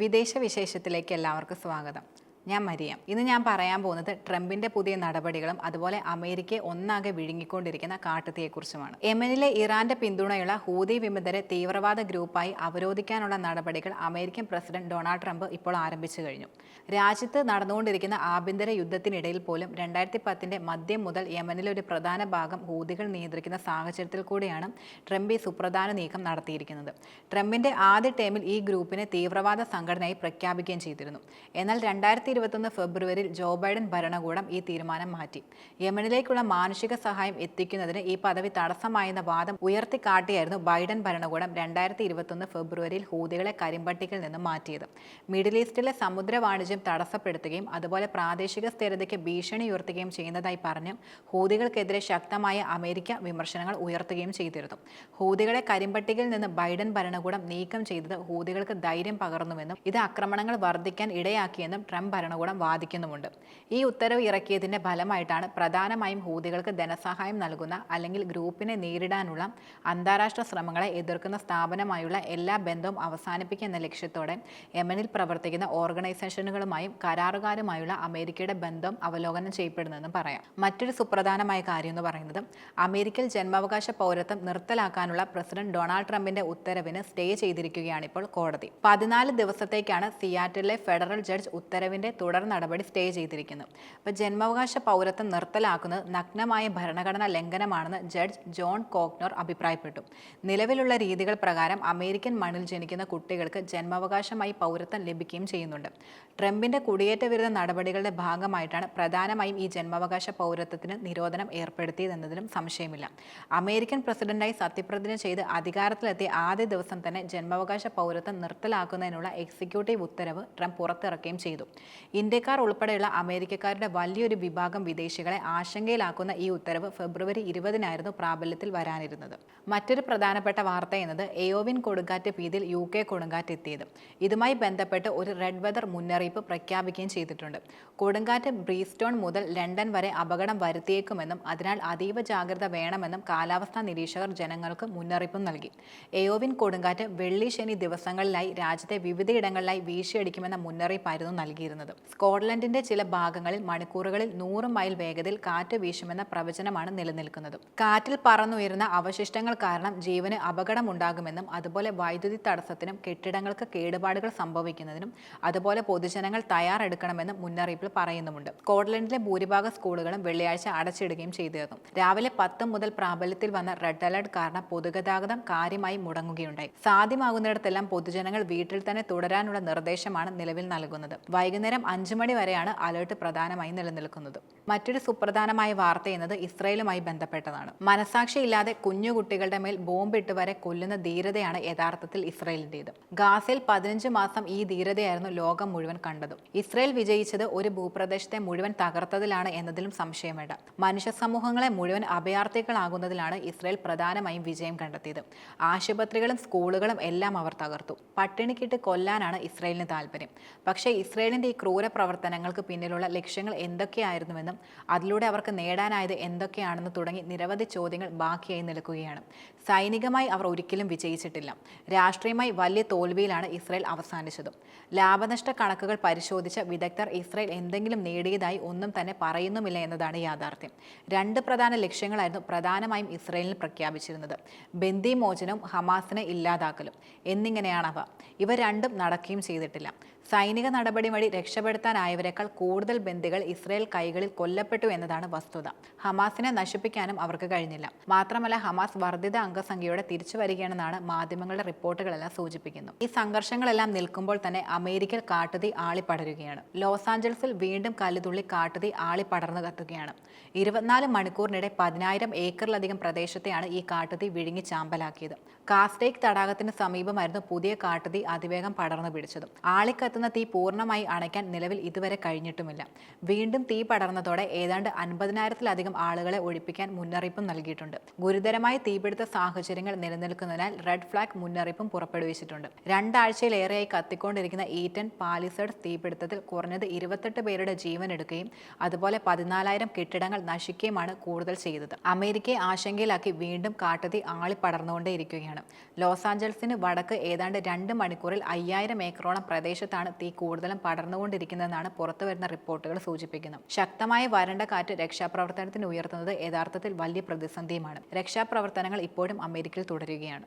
വിദേശ വിശേഷത്തിലേക്ക് എല്ലാവർക്കും സ്വാഗതം. ഞാൻ മരിയാം ഇന്ന് ഞാൻ പറയാൻ പോകുന്നത് ട്രംപിന്റെ പുതിയ നടപടികളും അതുപോലെ അമേരിക്കയെ ഒന്നാകെ വിഴുങ്ങിക്കൊണ്ടിരിക്കുന്ന കാട്ടുതീയെക്കുറിച്ചുമാണ്. യമനിലെ ഇറാന്റെ പിന്തുണയുള്ള ഹൂതി വിമതരെ തീവ്രവാദ ഗ്രൂപ്പായി അവരോധിക്കാനുള്ള നടപടികൾ അമേരിക്കൻ പ്രസിഡന്റ് ഡൊണാൾഡ് ട്രംപ് ഇപ്പോൾ ആരംഭിച്ചു കഴിഞ്ഞു. രാജ്യത്ത് നടന്നുകൊണ്ടിരിക്കുന്ന ആഭ്യന്തര യുദ്ധത്തിനിടയിൽ പോലും രണ്ടായിരത്തി പത്തിന്റെ മദ്യം മുതൽ യമനിലെ ഒരു പ്രധാന ഭാഗം ഹൂതികൾ നിയന്ത്രിക്കുന്ന സാഹചര്യത്തിൽ കൂടിയാണ് ട്രംപ് ഈ സുപ്രധാന നീക്കം നടത്തിയിരിക്കുന്നത്. ട്രംപിന്റെ ആദ്യ ടേമിൽ ഈ ഗ്രൂപ്പിനെ തീവ്രവാദ സംഘടനയായി പ്രഖ്യാപിക്കുകയും ചെയ്തിരുന്നു. എന്നാൽ രണ്ടായിരത്തി ഇരുപത്തൊന്ന് ഫെബ്രുവരിയിൽ ജോ ബൈഡൻ ഭരണകൂടം ഈ തീരുമാനം മാറ്റി. യമനിലേക്കുള്ള മാനുഷിക സഹായം എത്തിക്കുന്നതിന് ഈ പദവി തടസ്സമായെന്ന വാദം ഉയർത്തിക്കാട്ടിയായിരുന്നു ബൈഡൻ ഭരണകൂടം രണ്ടായിരത്തി ഇരുപത്തൊന്ന് ഫെബ്രുവരിയിൽ ഹൂതികളെ കരിമ്പട്ടികയിൽ നിന്ന് മാറ്റിയത്. മിഡിൽ ഈസ്റ്റിലെ സമുദ്ര വാണിജ്യം തടസ്സപ്പെടുത്തുകയും അതുപോലെ പ്രാദേശിക സ്ഥിരതയ്ക്ക് ഭീഷണി ഉയർത്തുകയും ചെയ്യുന്നതായി പറഞ്ഞ് ഹൂതികൾക്കെതിരെ ശക്തമായ അമേരിക്ക വിമർശനങ്ങൾ ഉയർത്തുകയും ചെയ്തിരുന്നു. ഹൂതികളെ കരിമ്പട്ടികയിൽ നിന്ന് ബൈഡൻ ഭരണകൂടം നീക്കം ചെയ്തത് ഹൂതികൾക്ക് ധൈര്യം പകർന്നുവെന്നും ഇത് ആക്രമണങ്ങൾ വർദ്ധിക്കാൻ ഇടയാക്കിയെന്നും ട്രംപ് ഭരണകൂടം വാദിക്കുന്നുമുണ്ട്. ഈ ഉത്തരവ് ഇറക്കിയതിന്റെ ഫലമായിട്ടാണ് പ്രധാനമായും ഹൂതികൾക്ക് ധനസഹായം നൽകുന്ന അല്ലെങ്കിൽ ഗ്രൂപ്പിനെ നേരിടാനുള്ള അന്താരാഷ്ട്ര ശ്രമങ്ങളെ എതിർക്കുന്ന സ്ഥാപനമായുള്ള എല്ലാ ബന്ധവും അവസാനിപ്പിക്കുക എന്ന ലക്ഷ്യത്തോടെ യമനിൽ പ്രവർത്തിക്കുന്ന ഓർഗനൈസേഷനുകളുമായും കരാറുകാരുമായുള്ള അമേരിക്കയുടെ ബന്ധം അവലോകനം ചെയ്യപ്പെടുന്നതെന്ന് പറയാം. മറ്റൊരു സുപ്രധാനമായ കാര്യം എന്ന് പറയുന്നത് അമേരിക്കയിൽ ജന്മാവകാശ പൗരത്വം നിർത്തലാക്കാനുള്ള പ്രസിഡന്റ് ഡൊണാൾഡ് ട്രംപിന്റെ ഉത്തരവിന് സ്റ്റേ ചെയ്തിരിക്കുകയാണ് ഇപ്പോൾ കോടതി. പതിനാല് ദിവസത്തേക്കാണ് സിയാറ്റിലെ ഫെഡറൽ ജഡ്ജ് ഉത്തരവിന്റെ തുടർ നടപടി സ്റ്റേ ചെയ്തിരിക്കുന്നു. അപ്പോൾ ജന്മാവകാശ പൗരത്വം നിർത്തലാക്കുന്നത് നഗ്നമായ ഭരണഘടനാ ലംഘനമാണെന്ന് ജഡ്ജ് ജോൺ കോക്നോർ അഭിപ്രായപ്പെട്ടു. നിലവിലുള്ള രീതികൾ പ്രകാരം അമേരിക്കൻ മണ്ണിൽ ജനിക്കുന്ന കുട്ടികൾക്ക് ജന്മാവകാശമായി പൗരത്വം ലഭിക്കുകയും ചെയ്യുന്നുണ്ട്. ട്രംപിന്റെ കുടിയേറ്റ വിരുദ്ധ നടപടികളുടെ ഭാഗമായിട്ടാണ് പ്രധാനമായും ഈ ജന്മാവകാശ പൗരത്വത്തിന് നിരോധനം ഏർപ്പെടുത്തിയതെന്നതിലും സംശയമില്ല. അമേരിക്കൻ പ്രസിഡന്റായി സത്യപ്രതിജ്ഞ ചെയ്ത് അധികാരത്തിലെത്തിയ ആദ്യ ദിവസം തന്നെ ജന്മാവകാശ പൗരത്വം നിർത്തലാക്കുന്നതിനുള്ള എക്സിക്യൂട്ടീവ് ഉത്തരവ് ട്രംപ് പുറത്തിറക്കുകയും ചെയ്തു. ഇന്ത്യക്കാർ ഉൾപ്പെടെയുള്ള അമേരിക്കക്കാരുടെ വലിയൊരു വിഭാഗം വിദേശികളെ ആശങ്കയിലാക്കുന്ന ഈ ഉത്തരവ് ഫെബ്രുവരി ഇരുപതിനായിരുന്നു പ്രാബല്യത്തിൽ വരാനിരുന്നത്. മറ്റൊരു പ്രധാനപ്പെട്ട വാർത്ത എന്നത് എയോവിൻ കൊടുങ്കാറ്റ് ഭീതിയിൽ യു കെ കൊടുങ്കാറ്റ് എത്തിയത്. ഇതുമായി ബന്ധപ്പെട്ട് ഒരു റെഡ് വെതർ മുന്നറിയിപ്പ് പ്രഖ്യാപിക്കുകയും ചെയ്തിട്ടുണ്ട്. കൊടുങ്കാറ്റ് ബ്രീസ്റ്റോൺ മുതൽ ലണ്ടൻ വരെ അപകടം വരുത്തിയേക്കുമെന്നും അതിനാൽ അതീവ ജാഗ്രത വേണമെന്നും കാലാവസ്ഥാ നിരീക്ഷകർ ജനങ്ങൾക്ക് മുന്നറിയിപ്പും നൽകി. എയോവിൻ കൊടുങ്കാറ്റ് വെള്ളി ശനി ദിവസങ്ങളിലായി രാജ്യത്തെ വിവിധയിടങ്ങളിലായി വീശിയടിക്കുമെന്ന മുന്നറിയിപ്പായിരുന്നു നൽകിയിരുന്നത്. സ്കോട്ട്ലൻഡിന്റെ ചില ഭാഗങ്ങളിൽ മണിക്കൂറുകളിൽ നൂറ് മൈൽ വേഗതയിൽ കാറ്റ് വീശുമെന്ന പ്രവചനമാണ് നിലനിൽക്കുന്നത്. കാറ്റിൽ പറന്നുയരുന്ന അവശിഷ്ടങ്ങൾ കാരണം ജീവന് അപകടമുണ്ടാകുമെന്നും അതുപോലെ വൈദ്യുതി തടസ്സത്തിനും കെട്ടിടങ്ങൾക്ക് കേടുപാടുകൾ സംഭവിക്കുന്നതിനും അതുപോലെ പൊതുജനങ്ങൾ തയ്യാറെടുക്കണമെന്നും മുന്നറിയിപ്പിൽ പറയുന്നുമുണ്ട്. സ്കോട്ട്ലൻഡിലെ ഭൂരിഭാഗം സ്കൂളുകളും വെള്ളിയാഴ്ച അടച്ചിടുകയും ചെയ്തിരുന്നു. രാവിലെ പത്ത് മുതൽ പ്രാബല്യത്തിൽ വന്ന റെഡ് അലർട്ട് കാരണം പൊതുഗതാഗതം കാര്യമായി മുടങ്ങുകയുണ്ടായി. സാധ്യമാകുന്നിടത്തെല്ലാം പൊതുജനങ്ങൾ വീട്ടിൽ തന്നെ തുടരാനുള്ള നിർദ്ദേശമാണ് നിലവിൽ നൽകുന്നത്. വൈകുന്നേരം അഞ്ചു മണി വരെയാണ് അലേർട്ട് പ്രധാനമായി നിലനിൽക്കുന്നത്. മറ്റൊരു സുപ്രധാനമായ വാർത്ത എന്നത് ഇസ്രയേലുമായി ബന്ധപ്പെട്ടതാണ്. മനസാക്ഷിയില്ലാതെ കുഞ്ഞു കുട്ടികളുടെ മേൽ ബോംബിട്ട് വരെ കൊല്ലുന്ന ധീരതയാണ് യഥാർത്ഥത്തിൽ ഇസ്രയേലിന്റെത് ഗാസയിൽ പതിനഞ്ച് മാസം ഈ ധീരതയായിരുന്നു ലോകം മുഴുവൻ കണ്ടത്. ഇസ്രയേൽ വിജയിച്ചത് ഒരു ഭൂപ്രദേശത്തെ മുഴുവൻ തകർത്തതിലാണ് എന്നതിലും സംശയം മനുഷ്യ സമൂഹങ്ങളെ മുഴുവൻ അഭയാർത്ഥികളാകുന്നതിലാണ് ഇസ്രയേൽ പ്രധാനമായും വിജയം കണ്ടെത്തിയത്. ആശുപത്രികളും സ്കൂളുകളും എല്ലാം അവർ തകർത്തു. പട്ടിണിക്കിട്ട് കൊല്ലാനാണ് ഇസ്രയേലിന് താല്പര്യം പക്ഷേ ഇസ്രയേലിന്റെ ഈ ക്രൂര പ്രവർത്തനങ്ങൾക്ക് പിന്നിലുള്ള ലക്ഷ്യങ്ങൾ എന്തൊക്കെയായിരുന്നുവെന്നും അതിലൂടെ അവർക്ക് നേടാനായത് എന്തൊക്കെയാണെന്ന് തുടങ്ങി നിരവധി ചോദ്യങ്ങൾ ബാക്കിയായി നിൽക്കുകയാണ്. സൈനികമായി അവർ ഒരിക്കലും വിജയിച്ചിട്ടില്ല. രാഷ്ട്രീയമായി വലിയ തോൽവിയിലാണ് ഇസ്രയേൽ അവസാനിച്ചതും. ലാഭനഷ്ട കണക്കുകൾ പരിശോധിച്ച വിദഗ്ധർ ഇസ്രയേൽ എന്തെങ്കിലും നേടിയതായി ഒന്നും തന്നെ പറയുന്നുമില്ല എന്നതാണ് യാഥാർത്ഥ്യം. രണ്ട് പ്രധാന ലക്ഷ്യങ്ങളായിരുന്നു പ്രധാനമായും ഇസ്രയേലിൽ പ്രഖ്യാപിച്ചിരുന്നത്. ബന്ദിമോചനവും ഹമാസിനെ ഇല്ലാതാക്കലും. എന്നിങ്ങനെയാണവ ഇവ രണ്ടും നടക്കുകയും ചെയ്തിട്ടില്ല. സൈനിക നടപടി വഴി രക്ഷപ്പെടുത്താനായവരെക്കാൾ കൂടുതൽ ബന്ദികൾ ഇസ്രയേൽ കൈകളിൽ കൊല്ലപ്പെട്ടു എന്നതാണ് വസ്തുത. ഹമാസിനെ നശിപ്പിക്കാനും അവർക്ക് കഴിഞ്ഞില്ല. മാത്രമല്ല ഹമാസ് വർദ്ധിത അംഗസംഖ്യയോടെ തിരിച്ചു വരികയാണെന്നാണ് മാധ്യമങ്ങളുടെ റിപ്പോർട്ടുകളെല്ലാം സൂചിപ്പിക്കുന്നു. ഈ സംഘർഷങ്ങളെല്ലാം നിൽക്കുമ്പോൾ തന്നെ അമേരിക്കയിൽ കാട്ടുതീ ആളിപ്പടരുകയാണ്. ലോസ് ആഞ്ചൽസിൽ വീണ്ടും കല്ലുതുള്ളി കാട്ടുതീ ആളിപ്പടർന്നു കത്തുകയാണ്. ഇരുപത്തിനാല് മണിക്കൂറിനിടെ പതിനായിരം ഏക്കറിലധികം പ്രദേശത്തെയാണ് ഈ കാട്ടുതീ വിഴുങ്ങി ചാമ്പലാക്കിയത്. കാസ്റ്റേക്ക് തടാകത്തിന് സമീപമായിരുന്നു പുതിയ കാട്ടുതീ അതിവേഗം പടർന്നു പിടിച്ചത്. ആളിക്കത്തുന്ന തീ പൂർണമായി അണയ്ക്കാൻ നിലവിൽ ഇതുവരെ കഴിഞ്ഞിട്ടുമില്ല. വീണ്ടും തീ പടർന്നതോടെ ഏതാണ്ട് അൻപതിനായിരത്തിലധികം ആളുകളെ ഒഴിപ്പിക്കാൻ മുന്നറിയിപ്പും നൽകിയിട്ടുണ്ട്. ഗുരുതരമായ തീപിടുത്ത സാഹചര്യങ്ങൾ നിലനിൽക്കുന്നതിനാൽ റെഡ് ഫ്ലാഗ് മുന്നറിയിപ്പും പുറപ്പെടുവിച്ചിട്ടുണ്ട്. രണ്ടാഴ്ചയിലേറെയായി കത്തിക്കൊണ്ടിരിക്കുന്ന ഈറ്റൻ പാലിസഡ് തീപിടുത്തത്തിൽ കുറഞ്ഞത് ഇരുപത്തെട്ട് പേരുടെ ജീവൻ എടുക്കുകയും അതുപോലെ പതിനാലായിരം കെട്ടിടങ്ങൾ നശിക്കുകയുമാണ് കൂടുതൽ ചെയ്തത്. അമേരിക്കയെ ആശങ്കയിലാക്കി വീണ്ടും കാട്ടുതീ ആളിപ്പടർന്നുകൊണ്ടേയിരിക്കുകയാണ്. ലോസ് ആഞ്ചൽസിന് വടക്ക് ഏതാണ്ട് രണ്ട് മണിക്കൂറിൽ അയ്യായിരം ഏക്കറോളം പ്രദേശത്താണ് തീ കൂടുതലും പടർന്നുകൊണ്ടിരിക്കുന്നതെന്നാണ് പുറത്തുവരുന്ന റിപ്പോർട്ടുകൾ സൂചിപ്പിക്കുന്നത്. ശക്തമായ വരണ്ട കാറ്റ് രക്ഷാപ്രവർത്തനത്തിന് ഉയർത്തുന്നത് യഥാർത്ഥത്തിൽ വലിയ പ്രതിസന്ധിയുമാണ്. രക്ഷാപ്രവർത്തനങ്ങൾ ഇപ്പോഴും അമേരിക്കയിൽ തുടരുകയാണ്.